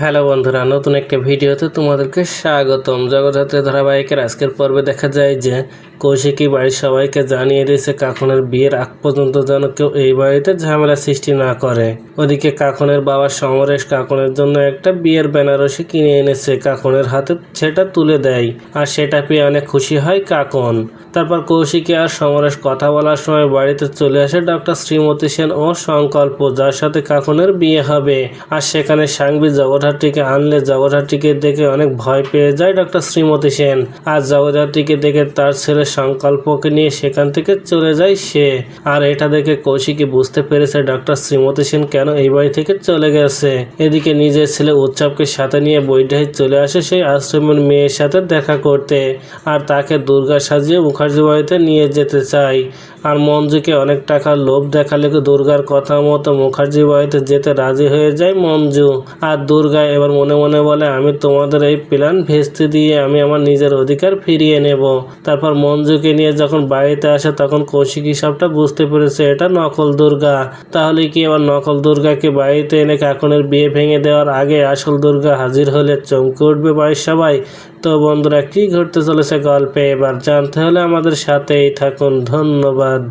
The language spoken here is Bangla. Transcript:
হ্যালো বন্ধুরা, নতুন একটা ভিডিওতে তোমাদেরকে স্বাগতম। জগদ্ধাত্রী ধারাবাহিকের আজকের পর্বে দেখা যায় যে কৌশিকী বাড়ির সবাইকে জানিয়ে দিয়েছে, কাকনের বিয়ের আগ পর্যন্ত যেন কেউ এই বাড়িতে ঝামেলা সৃষ্টি না করে। ওদিকে কাকনের বাবা সমরেশ কাকনের জন্য একটা বিয়ের বেনারসি কিনে এনেছে। কাকনের হাতে সেটা তুলে দেয় আর সেটা পেয়ে অনেক খুশি হয় কাকন। তারপর কৌশিকী আর সমরেশ কথা বলার সময় বাড়িতে চলে আসে ডক্টর শ্রীমতী সেন ও সংকল্প, যার সাথে কাকনের বিয়ে হবে। আর সেখানে সাংবি জগদ্ধাত্রীকে আনলে জগদ্ধাত্রীকে দেখে অনেক ভয় পেয়ে যায় ডক্টর শ্রীমতী সেন। আর জগদ্ধাত্রীকে দেখে তার ছেলে সংকল্পকে নিয়ে সেখান থেকে চলে যায় সে। আর এটা দেখে কৌশিকী বুঝতে পেরেছে ডক্টর শ্রীমতী সেন কেন এই বাড়ি থেকে চলে গেছে। এদিকে নিজের ছেলে উৎসবকে সাথে নিয়ে বৈঠায় চলে আসে সেই আশ্রমের মেয়ের সাথে দেখা করতে। আর তাকে দুর্গা সাজিয়ে মুখার্জি বাড়িতে নিয়ে যেতে চাই আর মঞ্জুকে অনেক টাকার লোভ দেখালে দুর্গার কথা মতো মুখার্জি বাড়িতে যেতে রাজি হয়ে যায় মঞ্জু। আর দুর্গা এবার মনে মনে বলে, আমি তোমাদের এই প্ল্যান ভেস্তে দিয়ে আমি আমার নিজের অধিকার ফিরিয়ে নেব। তারপর মঞ্জুকে নিয়ে যখন বাড়িতে আসে, তখন কৌশিকী সবটা বুঝতে পেরেছে, এটা নকল দুর্গা। তাহলে কি এবার নকল দুর্গাকে বাড়িতে এনে কাকনের বিয়ে ভেঙে দেওয়ার আগে আসল দুর্গা হাজির হলে চমকে উঠবে বাড়ির সবাই? তো বন্ধুরা, কি ঘটতে চলেছে গল্পে? এবার জানতে হলে আমাদের সাথেই থাকুন। ধন্যবাদ।